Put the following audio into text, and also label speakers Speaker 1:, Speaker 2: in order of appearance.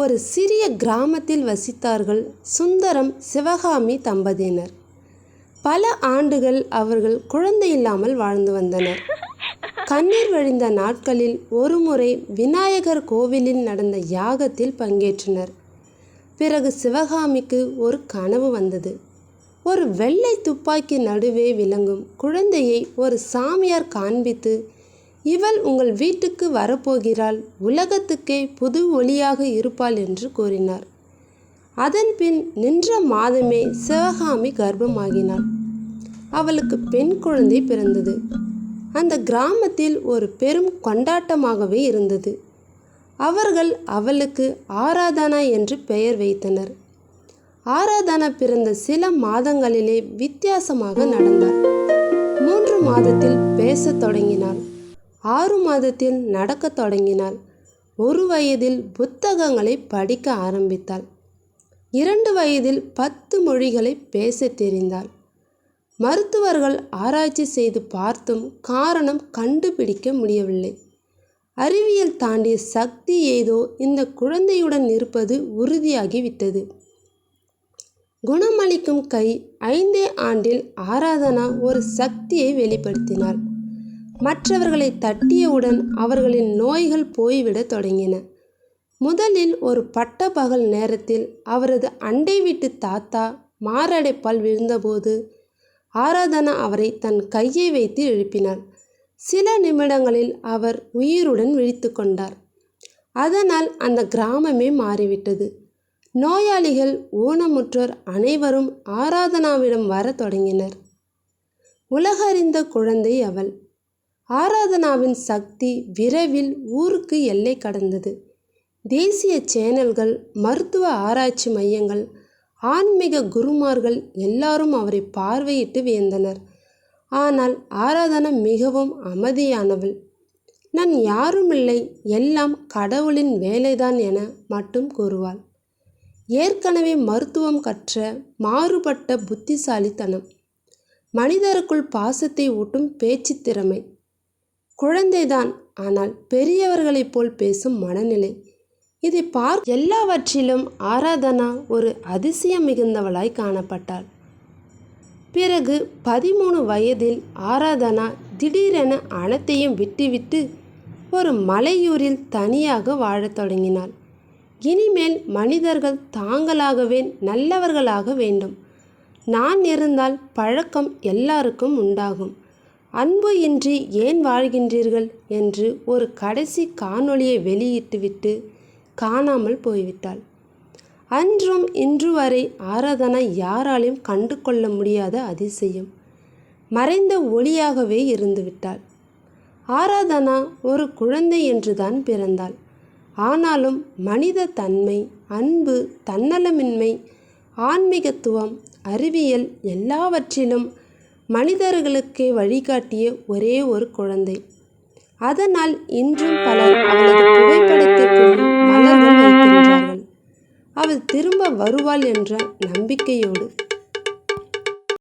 Speaker 1: ஒரு சிறிய கிராமத்தில் வசித்தார்கள் சுந்தரம் சிவகாமி தம்பதியினர். பல ஆண்டுகள் அவர்கள் குழந்தை இல்லாமல் வாழ்ந்து வந்தனர். கண்ணீர் வழிந்த நாட்களில் ஒருமுறை விநாயகர் கோவிலில் நடந்த யாகத்தில் பங்கேற்றனர். பிறகு சிவகாமிக்கு ஒரு கனவு வந்தது. ஒரு வெள்ளை துப்பாக்கி நடுவே விளங்கும் குழந்தையை ஒரு சாமியார் காண்பித்து இவள் உங்கள் வீட்டுக்கு வரப்போகிறாள். உலகத்துக்கே புது ஒளியாக இருப்பாள் என்று கூறினார். அதன்பின் நின்ற மாதமே சிவகாமி கர்ப்பமாகினாள். அவளுக்கு பெண் குழந்தை பிறந்தது. அந்த கிராமத்தில் ஒரு பெரும் கொண்டாட்டமாகவே இருந்தது. அவர்கள் அவளுக்கு ஆராதனா என்று பெயர் வைத்தனர். ஆராதனா பிறந்த சில மாதங்களிலே வித்தியாசமாக நடந்தாள் மூன்று மாதத்தில் பேசத் தொடங்கினாள். ஆறு மாதத்தில் நடக்கத் தொடங்கினாள். ஒரு வயதில் புத்தகங்களை படிக்க ஆரம்பித்தாள். இரண்டு வயதில் பத்து மொழிகளை பேசத் தெரிந்தாள். மருத்துவர்கள் ஆராய்ச்சி செய்து பார்த்தும் காரணம் கண்டுபிடிக்க முடியவில்லை. அறிவியல் தாண்டிய சக்தி ஏதோ இந்த குழந்தையுடன் இருப்பது உறுதியாகிவிட்டது. குணமளிக்கும் கை ஐந்தே ஆண்டில் ஆராதனா ஒரு சக்தியை வெளிப்படுத்தினாள். மற்றவர்களை தட்டியவுடன் அவர்களின் நோய்கள் போய்விடத் தொடங்கின. முதலில் ஒரு பட்ட பகல் நேரத்தில் அவரது அண்டை வீட்டு தாத்தா மாரடைப்பால் விழுந்தபோது ஆராதனா அவரை தன் கையை வைத்து எழுப்பினாள் சில நிமிடங்களில் அவர் உயிருடன் விழித்து கொண்டார். அதனால் அந்த கிராமமே மாறிவிட்டது. நோயாளிகள் ஊனமுற்றோர் அனைவரும் ஆராதனாவிடம் வரத் தொடங்கினர். உலகறிந்த குழந்தை அவள். ஆராதனாவின் சக்தி விரைவில் ஊருக்கு எல்லை கடந்தது. தேசிய சேனல்கள் மருத்துவ ஆராய்ச்சி மையங்கள் ஆன்மீக குருமார்கள் எல்லாரும் அவரை பார்வையிட்டு வியந்தனர். ஆனால் ஆராதனா மிகவும் அமைதியானவள். நான் யாருமில்லை எல்லாம் கடவுளின் வேலைதான் என மட்டும் கூறுவாள். ஏற்கனவே மருத்துவம் கற்ற மாறுபட்ட புத்திசாலித்தனம். மனிதருக்குள் பாசத்தை ஊட்டும் பேச்சுத் திறமை. குழந்தைதான். ஆனால் பெரியவர்களைப் போல் பேசும் மனநிலை. இதை பார் எல்லாவற்றிலும் ஆராதனா ஒரு அதிசயம் மிகுந்தவளாய் காணப்பட்டாள். பிறகு பதிமூணு வயதில் ஆராதனா திடீரென அனைத்தையும் விட்டுவிட்டு ஒரு மலையூரில் தனியாக வாழத் தொடங்கினாள். இனிமேல் மனிதர்கள் தாங்களாகவே நல்லவர்களாக வேண்டும். நான் இருந்தால் பழக்கம் எல்லாருக்கும் உண்டாகும். அன்பு இன்றி ஏன் வாழ்கின்றீர்கள்? என்று ஒரு கடைசி காணொளியை வெளியிட்டுவிட்டு காணாமல் போய்விட்டாள். அன்றும் இன்று வரை ஆராதனா யாராலையும் கண்டு கொள்ள முடியாத அதிசயம். மறைந்த ஒளியாகவே இருந்துவிட்டாள் ஆராதனா ஒரு குழந்தை என்றுதான் பிறந்தாள். ஆனாலும் மனித தன்மை அன்பு தன்னலமின்மை ஆன்மீகத்துவம் அறிவியல் எல்லாவற்றிலும் மனிதர்களுக்கே வழிகாட்டிய ஒரே ஒரு குழந்தை. அதனால் இன்றும் பலர் அவளது புகைப்படத்திற்கு மலர்கள் வைக்கின்றார்கள் அவள் திரும்ப வருவாள் என்ற நம்பிக்கையோடு